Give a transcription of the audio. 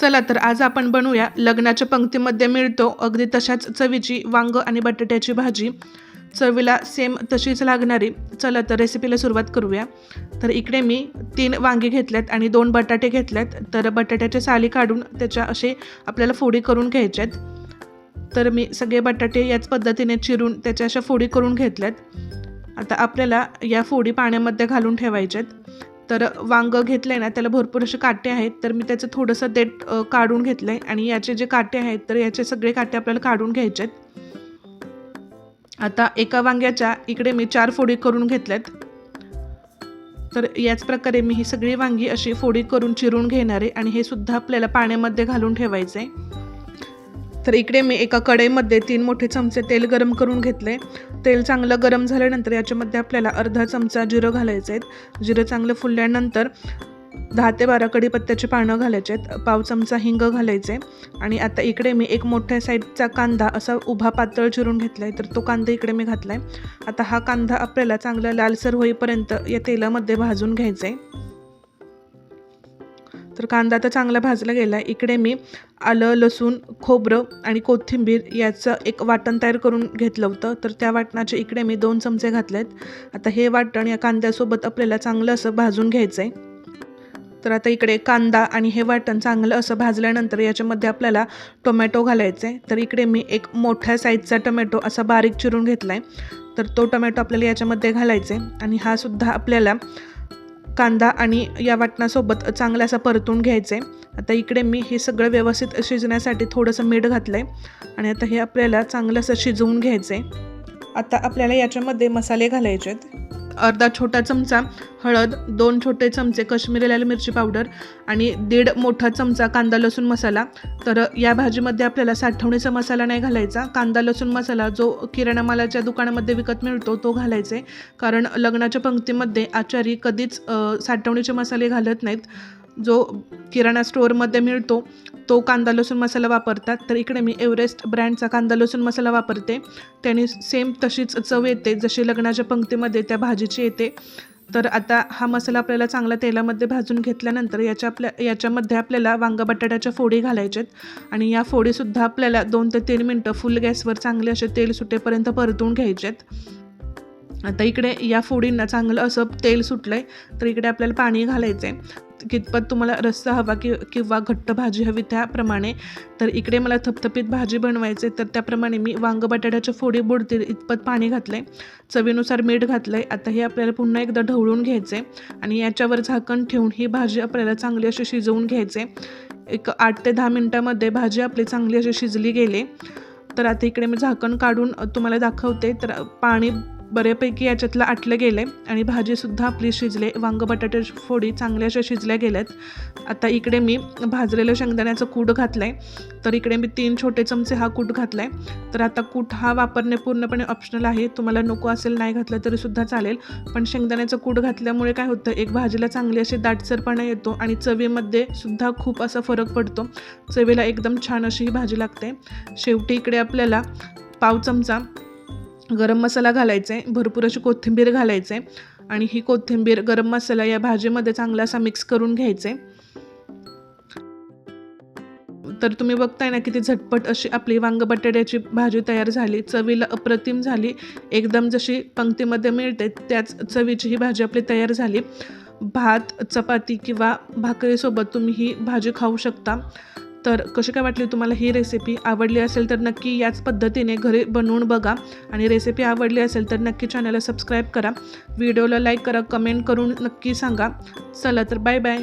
चला तर आज आपण बनवूया. लग्नाच्या पंक्तीमध्ये मिळतो अगदी तशाच चवीची वांग आणि बटाट्याची भाजी. चवीला सेम तशीच लागणारी. चला तर रेसिपीला सुरुवात करूया. तर इकडे मी तीन वांगी घेतल्यात आणि दोन बटाटे घेतल्यात. तर बटाट्याच्या साली काढून त्याच्या असे आपल्याला फोडी करून घ्यायच्यात. तर मी सगळे बटाटे याच पद्धतीने चिरून त्याच्या अशा फोडी करून घेतल्यात. आता आपल्याला या फोडी पाण्यामध्ये घालून ठेवायच्यात. तर वांगं घेतलं आहे ना त्याला भरपूर असे काटे आहेत तर मी त्याचं थोडंसं देठ काढून घेतलं आहे आणि याचे जे काटे आहेत तर याचे सगळे काटे आपल्याला काढून घ्यायचे आहेत. आता एका वांग्याच्या इकडे मी चार फोडी करून घेतल्यात. तर याच प्रकारे मी ही सगळी वांगी अशी फोडी करून चिरून घेणार आहे. आणि हे सुद्धा आपल्याला पाण्यामध्ये घालून ठेवायचं आहे तर इकडे मी एका कढईमध्ये तीन मोठे चमचे तेल गरम करून घेतले. तेल चांगलं गरम झाल्यानंतर याच्यामध्ये आपल्याला अर्धा चमचा जिरं घालायचं आहेत जिरं चांगलं फुलल्यानंतर दहा ते बारा कढीपत्त्याची पानं घालायचे आहेत. पाव चमचा हिंग घालायचे आणि आता इकडे मी एक मोठ्या साईजचा कांदा असा उभा पातळ चिरून घेतला आहे. तर तो कांदा इकडे मी घातला आहे. आता हा कांदा आपल्याला चांगला लालसर होईपर्यंत या तेलामध्ये भाजून घ्यायचा आहे. तर कांदा तर चांगला भाजला गेला. आहे इकडे मी आलं लसूण खोबरं आणि कोथिंबीर याचं एक वाटण तयार करून घेतलं होतं. तर त्या वाटणाचे इकडे मी दोन चमचे घातलेत. आता हे वाटण या कांद्यासोबत आपल्याला चांगलं असं भाजून घ्यायचं आहे तर आता इकडे कांदा आणि हे वाटण चांगलं असं भाजल्यानंतर याच्यामध्ये आपल्याला टोमॅटो घालायचं आहे तर इकडे मी एक मोठ्या साईजचा टोमॅटो असा बारीक चिरून घेतला आहे तर तो टोमॅटो आपल्याला याच्यामध्ये घालायचा आहे आणि हा सुद्धा आपल्याला कांदा आणि या वाटणासोबत चांगलं असं परतून घ्यायचं. आहे आता इकडे मी हे सगळं व्यवस्थित शिजण्यासाठी थोडंसं मीठ घातलं आहे आणि आता हे आपल्याला चांगलं असं शिजवून घ्यायचं आहे आता आपल्याला याच्यामध्ये मसाले घालायचे आहेत अर्धा छोटा चमचा हळद दोन छोटे चमचे काश्मीरी लाल मिरची पावडर आणि दीड मोठा चमचा कांदा लसूण मसाला. तर या भाजीमध्ये आपल्याला साठवणीचा मसाला नाही घालायचा. कांदा लसूण मसाला जो किराणा मालाच्या दुकानामध्ये विकत मिळतो तो घालायचा. आहे कारण लग्नाच्या पंक्तीमध्ये आचारी कधीच साठवणीचे मसाले घालत नाहीत. जो किराणा स्टोअरमध्ये मिळतो तो कांदा लसूण मसाला वापरतात. तर इकडे मी एव्हरेस्ट ब्रँडचा कांदा लसूण मसाला वापरते. त्याने सेम तशीच चव येते जशी लग्नाच्या पंक्तीमध्ये त्या भाजीची येते. तर आता हा मसाला आपल्याला चांगला तेलामध्ये भाजून घेतल्यानंतर याच्या आपल्या याच्यामध्ये आपल्याला वांगा बटाट्याच्या फोडी घालायच्यात. आणि या फोडीसुद्धा आपल्याला दोन ते तीन मिनटं फुल गॅसवर चांगले असे तेल सुटेपर्यंत परतून घ्यायचेत. आता इकडे या फोडींना चांगलं असं तेल सुटलं आहे तर इकडे आपल्याला पाणी घालायचं आहे कितपत तुम्हाला रस्सा हवा कि किंवा घट्ट भाजी हवी त्याप्रमाणे. तर इकडे मला थपथपीत भाजी बनवायचे तर त्याप्रमाणे मी वांग बटाट्याच्या फोडी बुडतील इतपत पाणी घातलं आहे चवीनुसार मीठ घातलं आहे आता हे आपल्याला पुन्हा एकदा ढवळून घ्यायचे आणि याच्यावर झाकण ठेवून ही भाजी आपल्याला चांगली अशी शिजवून घ्यायचे. एक आठ ते दहा मिनटामध्ये भाजी आपली चांगली अशी शिजली गेली. तर आता इकडे मी झाकण काढून तुम्हाला दाखवते. तर पाणी बऱ्यापैकी याच्यातलं आटलं गेलं आहे आणि भाजीसुद्धा आपली शिजले. वांग बटाट्याची फोडी चांगल्या अशा शिजल्या गेल्यात. आता इकडे मी भाजलेलं शेंगदाण्याचं कूट घातलं आहे तर इकडे मी तीन छोटे चमचे हा कूट घातला आहे तर आता कूट हा वापरणे पूर्णपणे ऑप्शनल आहे. तुम्हाला नको असेल नाही घातलं तरीसुद्धा चालेल. पण शेंगदाण्याचं कूट घातल्यामुळे काय होतं एक भाजीला चांगली अशी दाटसरपणा येतो आणि चवीमध्ये सुद्धा खूप असा फरक पडतो. चवीला एकदम छान अशी ही भाजी लागते. शेवटी इकडे आपल्याला पाव चमचा गरम मसाला घालायचा आहे भरपूर अशी कोथिंबीर घालायचं आहे आणि ही कोथिंबीर गरम मसाला या भाजीमध्ये चांगला असा मिक्स करून घ्यायचा. आहे तर तुम्ही बघताय ना किती झटपट अशी आपली वांग बटाट्याची भाजी तयार झाली चवीला अप्रतिम झाली. एकदम जशी पंक्तीमध्ये मिळते त्याच चवीची ही भाजी आपली तयार झाली. भात चपाती किंवा भाकरीसोबत तुम्ही ही भाजी खाऊ शकता. तर कशी काय वाटली तुम्हाला ही रेसिपी आवडली असेल तर नक्की याच पद्धतीने घरी बनवून बघा. आणि रेसिपी आवडली असेल तर नक्की चॅनलला सबस्क्राईब करा. व्हिडिओला लाईक करा कमेंट करून नक्की सांगा. चला तर बाय बाय